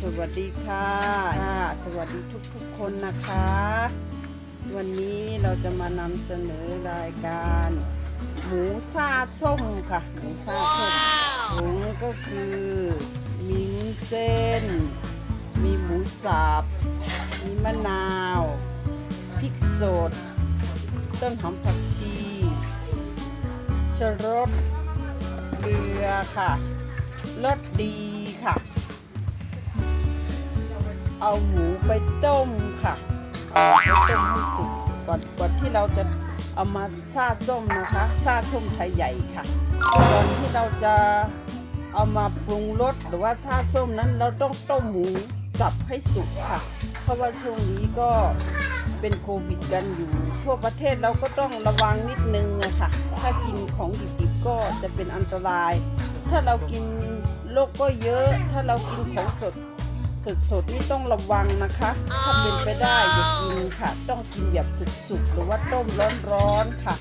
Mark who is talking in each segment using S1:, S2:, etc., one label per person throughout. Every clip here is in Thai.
S1: สวัสดีค่ะค่ะสวัสดีทุกๆคนนะคะ วันนี้เราจะมานำเสนอรายการ หมูซาส้มค่ะ หมูซาส้มหมูก็คือมีวุ้นเส้น มีหมูสับมีมะนาวพริกสด ต้นหอมผักชีชรสเกลือค่ะรสดี เอาหมูไปต้มค่ะเอาไปต้มให้สุกก่อนก่อนที่เราจะเอามาซาส้มนะคะซาส้มไทยใหญ่ค่ะก่อนที่เราจะเอามาปรุงรสหรือว่าซาส้มนั้นเราต้องต้มหมูสับให้สุกค่ะ เพราะว่าช่วงนี้ก็เป็นโควิดกันอยู่ ทั่วประเทศเราก็ต้องระวังนิดนึงนะคะถ้ากินของดิบๆก็จะเป็นอันตราย ถ้าเรากินโรคก็เยอะ ถ้าเรากินของสด สดๆนี่ต้องระวังนะคะ ถ้าเป็นไปได้อย่ากินค่ะ ต้องกินแบบสุกๆหรือว่าต้มร้อนๆค่ะ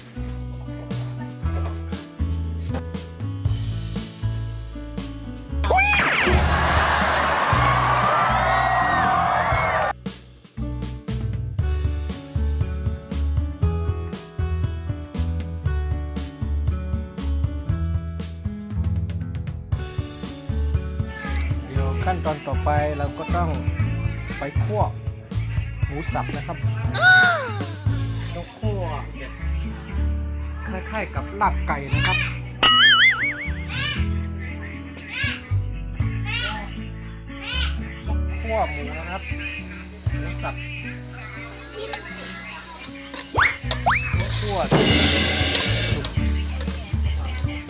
S2: ขั้นตอนต่อไปเราก็ต้องไปคั่วหมูสับนะครับต้องคั่วแบบคล้ายๆกับลาบไก่นะครับคั่วหมูนะครับหมูสับคั่ว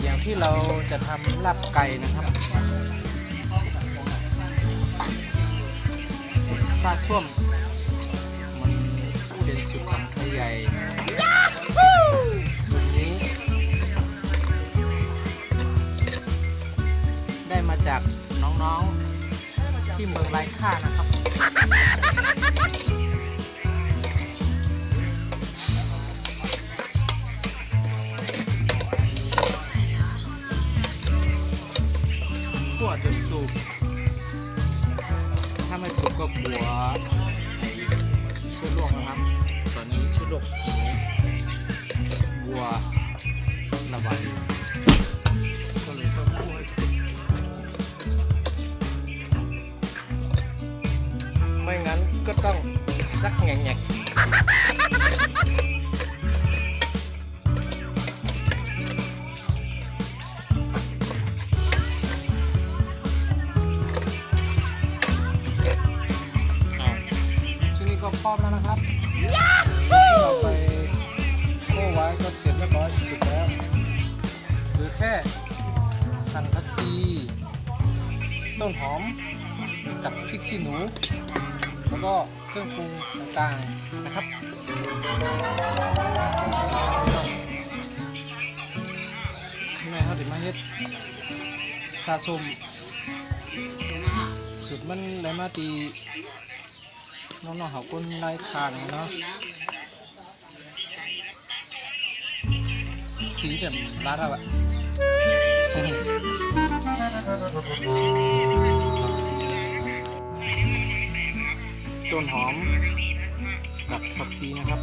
S2: อย่างที่เราจะทำลาบไก่นะครับ ซาส้วมมันเป็นสุดของไทยใหญ่สูตรนี้ ได้มาจากน้องๆ ที่เมืองไรค่านะครับ บาดอยู่ก็เลยต้องคั่วให้สุกไม่งั้นก็ต้องซักแงกๆอ้าวที่นี่ก็พร้อมแล้วนะครับที่เราไปคั่วไว้ก็เสร็จเรียบร้อยสุกแล้วเหลือ แค่หั่นผักชีต้นหอมกับพริกขี้หนู แล้วก็เครื่องปรุงต่างๆนะครับข้างในเขาเดี๋ยวมาเฮ็ดซาสมสุดมันได้มาตีน้องๆเขาก้นไล่ทานเนาะสีแบบร้านเราอะ ต้นหอมกับผักชีนะครับ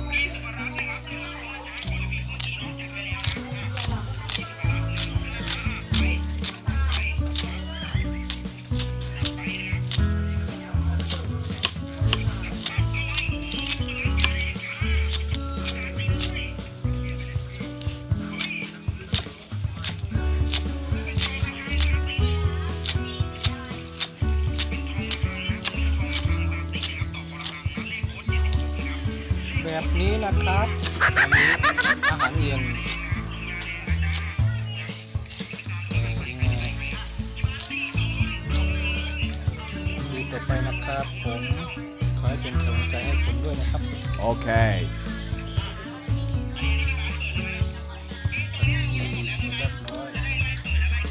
S2: แบบนี้นะครับอันนี้อาหารเย็นเอ่อยังไงดูต่อไปนะครับผมขอให้เป็นกำลังใจให้ผมด้วยนะครับ
S3: Okay.
S2: ผักชีเสร็จเรียบร้อย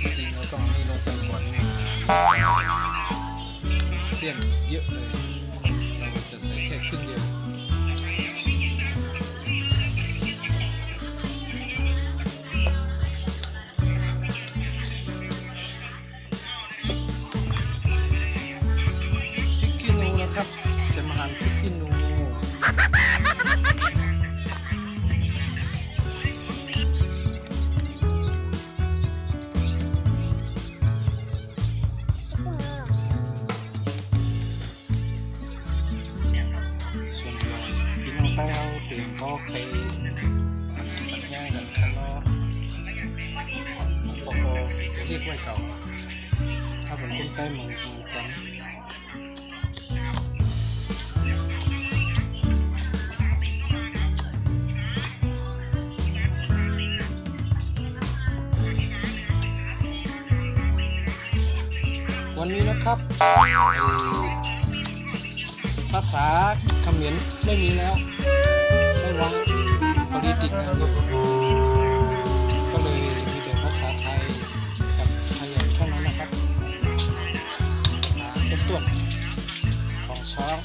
S2: จริงๆเราต้องเอานี่ลงไปก่อนนี่เสี้ยนเยอะเลย ก็ใครขัดแย้งกันข้างนอกปกจะเรียกว่าเก่า ถ้าเป็นคนใต้เมืองเมืองกันวันนี้นะครับเอ่อ ภาษาเขมรไม่มีแล้ว ไม่ว่างพอดีติดงานเยอะก็เลยมีแต่ภาษาไทยกับไทยใหญ่เท่านั้นนะครับภาษาต้นๆของช้อง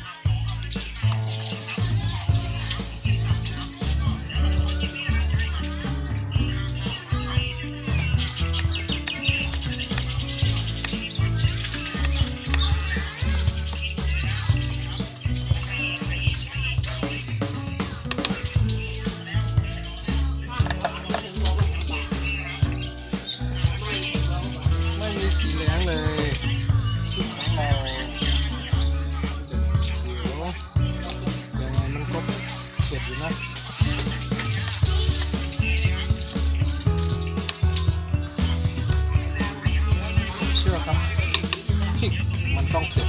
S2: เชื่อครับพริกมันต้องเผ็ด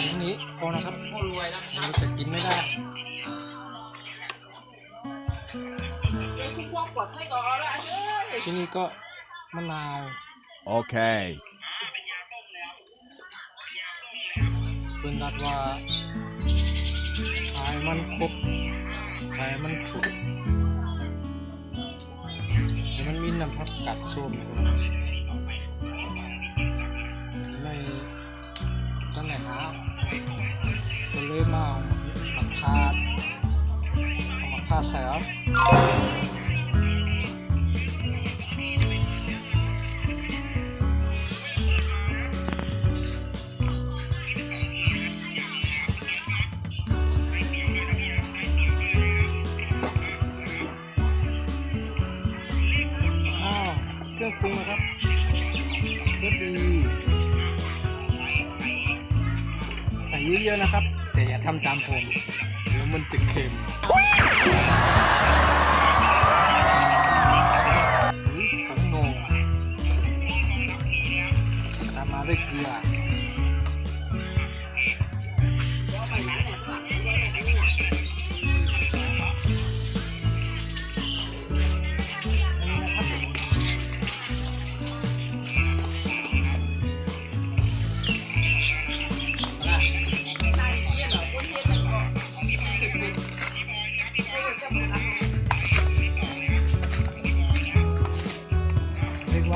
S2: ชิ้นนี้พอนะครับเราจะกินไม่ได้ที่นี่ก็ มะนาว
S3: Okay.
S2: เป็นดัดว่าถ่ายมันครบถ่ายมันถูกแต่มันมีน้ำพักกัดส้มอยู่ไม่ตั้งไหนหาก็เลยมาเอามาทาดเอามาทาดใส่เอา ใส่เยอะๆนะครับ แต่อย่าทำตามผมเดี๋ยวมันจะเค็มหรือผงโนตามมาด้วยเกลือ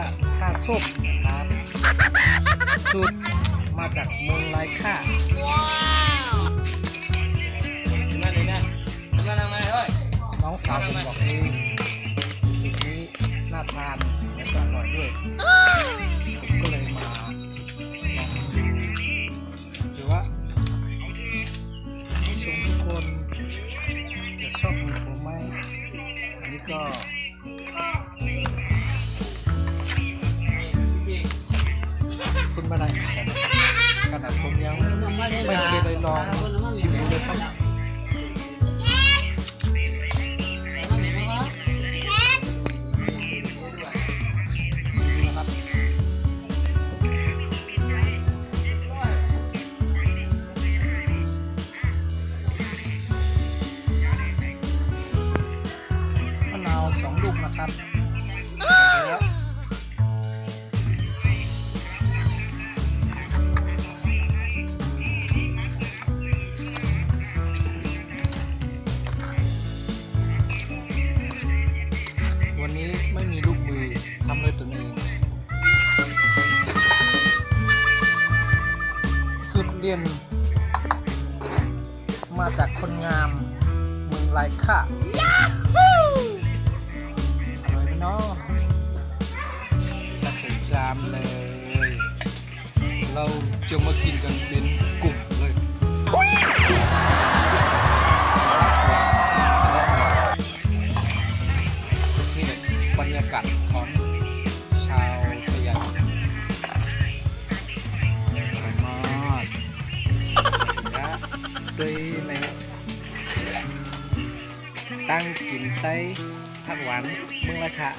S2: ว่าซาส้มนะครับสูตรมาจากเมืองไลค่าน้องสาวผมบอกเองสูตรนี้น่าทานและก็อร่อยด้วย คุณมาได้เหมือนกันนะครับขนาดผมยังไม่เคยได้ลองชิมดูเลยครับ สุดเด่น มาจากคนงามเมืองไรค่ะอร่อยไหมเนาะตักใส่ชามเลย เราจะมากินกันเป็นกลุ่มเลยานเมืองละคะ